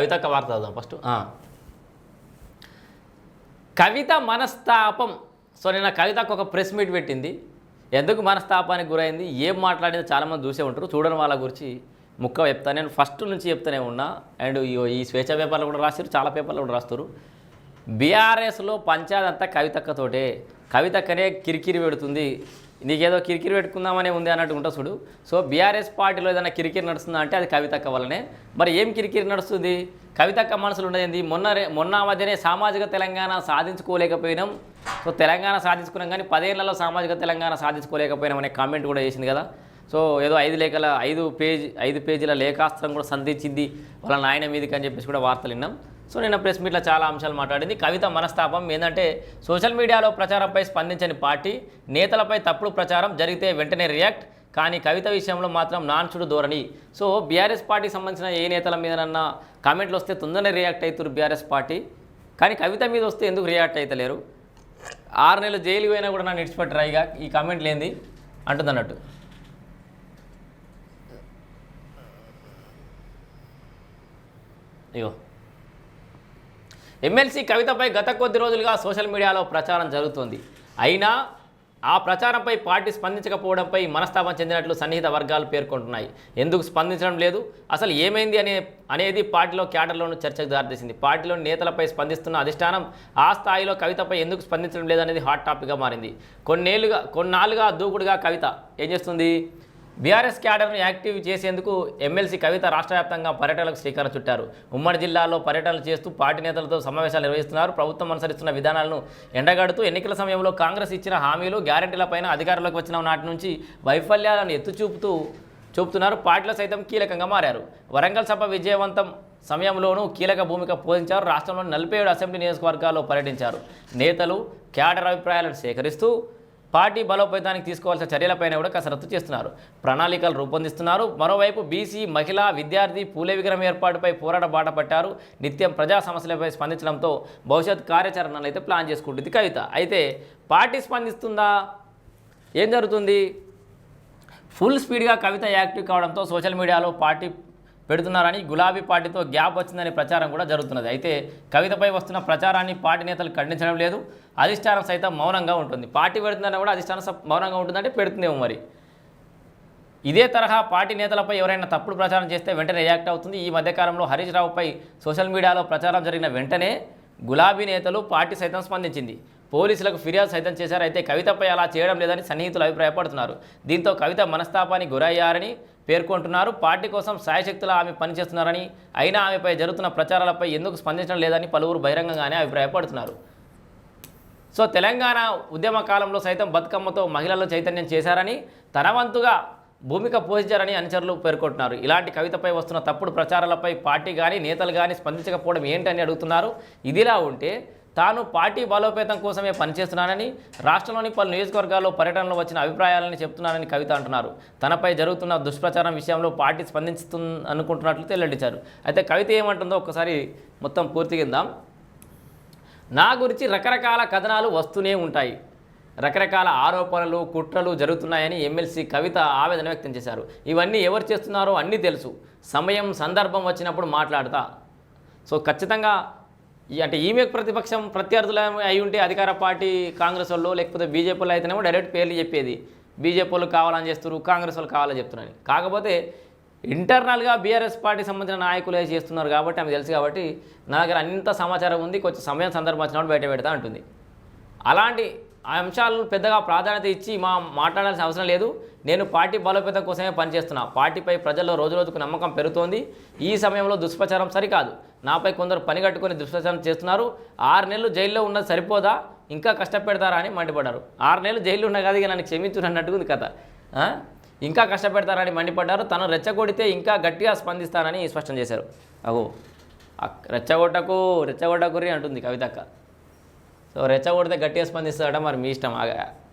కవితక్క వార్త ఫస్ట్. కవిత మనస్తాపం. సో నిన్న కవితకు ఒక ప్రెస్ మీట్ పెట్టింది. ఎందుకు మనస్తాపానికి గురైంది? ఏం మాట్లాడింది? చాలామంది చూసే ఉంటారు. చూడని వాళ్ళ గురించి ముక్క చెప్తా. నేను ఫస్ట్ నుంచి చెప్తూనే ఉన్నా. అండ్ ఈ- ఈ స్వేచ్ఛ పేపర్లు కూడా రాస్తారు చాలా పేపర్లు కూడా రాస్తారు. బీఆర్ఎస్లో పంచాయత్ అంతా కవితక్కతోటే. కవితక్కనే కిరికిరి పెడుతుంది. నీకేదో కిరికిరి పెట్టుకుందామనే ఉంది అన్నట్టు ఉంటా చూడు. సో బీఆర్ఎస్ పార్టీలో ఏదైనా కిరికిరి నడుస్తుందా అంటే అది కవితక్క వల్లనే. మరి ఏం కిరికిరి నడుస్తుంది? కవితక్క మనసులో ఉండేది మొన్న రే- మొన్న మధ్యనే సామాజిక తెలంగాణ సాధించుకోలేకపోయినాం. సో తెలంగాణ సాధించుకున్నాం కానీ పదేళ్ళలో సామాజిక తెలంగాణ సాధించుకోలేకపోయినాం అనే కామెంట్ కూడా చేసింది కదా. సో ఏదో ఐదు లేఖల ఐదు పేజీ ఐదు పేజీల లేఖాస్త్రం కూడా సంధించింది వాళ్ళ నాయన మీదకి అని చెప్పేసి కూడా వార్తలు విన్నాం. సో నిన్న ప్రెస్ మీట్లో చాలా అంశాలు మాట్లాడింది. కవిత మనస్తాపం ఏంటంటే సోషల్ మీడియాలో ప్రచారంపై స్పందించని పార్టీ నేతలపై తప్పుడు ప్రచారం జరిగితే వెంటనే రియాక్ట్ కానీ కవిత విషయంలో మాత్రం నాన్చుడు ధోరణి. సో బీఆర్ఎస్ పార్టీకి సంబంధించిన ఏ నేతల మీదనన్నా కామెంట్లు వస్తే తొందరనే రియాక్ట్ అవుతారు బీఆర్ఎస్ పార్టీ. కానీ కవిత మీద వస్తే ఎందుకు రియాక్ట్ అవుతలేరు ఆరు నెలలు జైలు పోయినా కూడా నన్ను ఇడిచిపెట్టరా ఇక ఈ కామెంట్ లేనిది అంటుంది అన్నట్టు ఎమ్మెల్సీ కవితపై గత కొద్ది రోజులుగా సోషల్ మీడియాలో ప్రచారం జరుగుతోంది. అయినా ఆ ప్రచారంపై పార్టీ స్పందించకపోవడంపై మనస్తాపం చెందినట్లు సన్నిహిత వర్గాలు పేర్కొంటున్నాయి. ఎందుకు స్పందించడం లేదు? అసలు ఏమైంది అనే అనేది పార్టీలో క్యాడర్లోనూ చర్చకు దారితీసింది. పార్టీలోని నేతలపై స్పందిస్తున్న అధిష్టానం ఆ స్థాయిలో కవితపై ఎందుకు స్పందించడం లేదనేది హాట్ టాపిక్గా మారింది. కొన్నేళ్ళుగా కొన్నాళ్ళుగా దూకుడుగా కవిత ఏం చేస్తుంది? బీఆర్ఎస్ క్యాడర్ను యాక్టివ్ చేసేందుకు ఎమ్మెల్సీ కవిత రాష్ట్ర వ్యాప్తంగా పర్యటనలకు శ్రీకారం చుట్టారు. ఉమ్మడి జిల్లాలో పర్యటనలు చేస్తూ పార్టీ నేతలతో సమావేశాలు నిర్వహిస్తున్నారు. ప్రభుత్వం అనుసరిస్తున్న విధానాలను ఎండగడుతూ ఎన్నికల సమయంలో కాంగ్రెస్ ఇచ్చిన హామీలు గ్యారెంటీలపైన అధికారంలోకి వచ్చిన నాటి నుంచి వైఫల్యాలను ఎత్తుచూపుతూ చూపుతున్నారు. పార్టీలో సైతం కీలకంగా మారారు. వరంగల్ సభ విజయవంతం సమయంలోనూ కీలక భూమిక పోషించారు. రాష్ట్రంలోని నలభై ఏడు అసెంబ్లీ నియోజకవర్గాల్లో పర్యటించారు. నేతలు క్యాడర్ అభిప్రాయాలను సేకరిస్తూ పార్టీ బలోపేతానికి తీసుకోవాల్సిన చర్యలపైన కూడా కసరత్తు చేస్తున్నారు. ప్రణాళికలు రూపొందిస్తున్నారు. మరోవైపు బీసీ మహిళా విద్యార్థి పూలే విగ్రహం ఏర్పాటుపై పోరాట బాట పట్టారు. నిత్యం ప్రజా సమస్యలపై స్పందించడంతో భవిష్యత్ కార్యాచరణలు అయితే ప్లాన్ చేసుకుంటుంది కవిత. అయితే పార్టీ స్పందిస్తుందా? ఏం జరుగుతుంది? ఫుల్ స్పీడ్గా కవిత యాక్టివ్ కావడంతో సోషల్ మీడియాలో పార్టీ పెడుతున్నారని గులాబీ పార్టీతో గ్యాప్ వచ్చిందనే ప్రచారం కూడా జరుగుతున్నది. అయితే కవితపై వస్తున్న ప్రచారాన్ని పార్టీ నేతలు ఖండించడం లేదు. అధిష్టానం సైతం మౌనంగా ఉంటుంది. పార్టీ పెడుతుందని కూడా అధిష్టానం మౌనంగా ఉంటుందంటే పెడుతుందేమో మరి. ఇదే తరహా పార్టీ నేతలపై ఎవరైనా తప్పుడు ప్రచారం చేస్తే వెంటనే రియాక్ట్ అవుతుంది. ఈ మధ్యకాలంలో హరీష్ రావుపై సోషల్ మీడియాలో ప్రచారం జరిగిన వెంటనే గులాబీ నేతలు పార్టీ సైతం స్పందించింది. పోలీసులకు ఫిర్యాదు సైతం చేశారు. అయితే కవితపై అలా చేయడం లేదని సన్నిహితులు అభిప్రాయపడుతున్నారు. దీంతో కవిత మనస్తాపానికి గురయ్యారని పేర్కొంటున్నారు. పార్టీ కోసం సాయశక్తులు ఆమె పనిచేస్తున్నారని అయినా ఆమెపై జరుగుతున్న ప్రచారాలపై ఎందుకు స్పందించడం లేదని పలువురు బహిరంగంగానే అభిప్రాయపడుతున్నారు. సో తెలంగాణ ఉద్యమ కాలంలో సైతం బతుకమ్మతో మహిళలు చైతన్యం చేశారని తన వంతుగా భూమిక పోషించారని అనుచరులు పేర్కొంటున్నారు. ఇలాంటి కవితపై వస్తున్న తప్పుడు ప్రచారాలపై పార్టీ కానీ నేతలు కానీ స్పందించకపోవడం ఏంటని అడుగుతున్నారు. ఇదిలా ఉంటే తాను పార్టీ బలోపేతం కోసమే పనిచేస్తున్నానని రాష్ట్రంలోని పలు నియోజకవర్గాల్లో పర్యటనలో వచ్చిన అభిప్రాయాలని చెప్తున్నానని కవిత అంటున్నారు. తనపై జరుగుతున్న దుష్ప్రచారం విషయంలో పార్టీ స్పందించు అనుకుంటున్నట్లు వెల్లడించారు. అయితే కవిత ఏమంటుందో ఒక్కసారి మొత్తం పూర్తిగిందాం నా గురించి రకరకాల కథనాలు వస్తూనే ఉంటాయి. రకరకాల ఆరోపణలు కుట్రలు జరుగుతున్నాయని ఎమ్మెల్సీ కవిత ఆవేదన వ్యక్తం చేశారు. ఇవన్నీ ఎవరు చేస్తున్నారో అన్నీ తెలుసు. సమయం సందర్భం వచ్చినప్పుడు మాట్లాడతా. సో ఖచ్చితంగా అంటే ఈమె ప్రతిపక్షం ప్రత్యర్థులు అయి ఉంటే అధికార పార్టీ కాంగ్రెస్ వాళ్ళు లేకపోతే బీజేపీ వాళ్ళు అయితేనేమో డైరెక్ట్ పేర్లు చెప్పేది. బీజేపీ వాళ్ళు కావాలని చేస్తున్నారు కాంగ్రెస్ వాళ్ళు కావాలని చెప్తున్నారని. కాకపోతే ఇంటర్నల్గా బీఆర్ఎస్ పార్టీ సంబంధించిన నాయకులే చేస్తున్నారు కాబట్టి ఆమె తెలుసు కాబట్టి నా దగ్గర అంత సమాచారం ఉంది కొంచెం సమయం సందర్భం వచ్చినప్పుడు బయట పెడతా ఉంటుంది అలాంటి ఆ అంశాలను పెద్దగా ప్రాధాన్యత ఇచ్చి మా మాట్లాడాల్సిన అవసరం లేదు. నేను పార్టీ బలోపేతం కోసమే పనిచేస్తున్నా. పార్టీపై ప్రజల్లో రోజు రోజుకు నమ్మకం పెరుగుతోంది. ఈ సమయంలో దుష్ప్రచారం సరికాదు. నాపై కొందరు పని కట్టుకొని దుష్ప్రచారం చేస్తున్నారు. ఆరు నెలలు జైల్లో ఉన్నది సరిపోదా? ఇంకా కష్టపెడతారా అని మండిపడ్డారు. ఆరు నెలలు జైల్లో ఉన్న కాదు ఇక నన్ను క్షమించు ఉంది కథ. ఇంకా కష్టపెడతారని మండిపడ్డారు. తను రెచ్చగొడితే ఇంకా గట్టిగా స్పందిస్తానని స్పష్టం చేశారు. అగో రెచ్చగొట్టకు రెచ్చగొట్టకురి అంటుంది కవితక్క సో రెచ్చగొడితే గట్టిగా స్పందిస్తాడా మరి మీ ఇష్టం. ఆగ-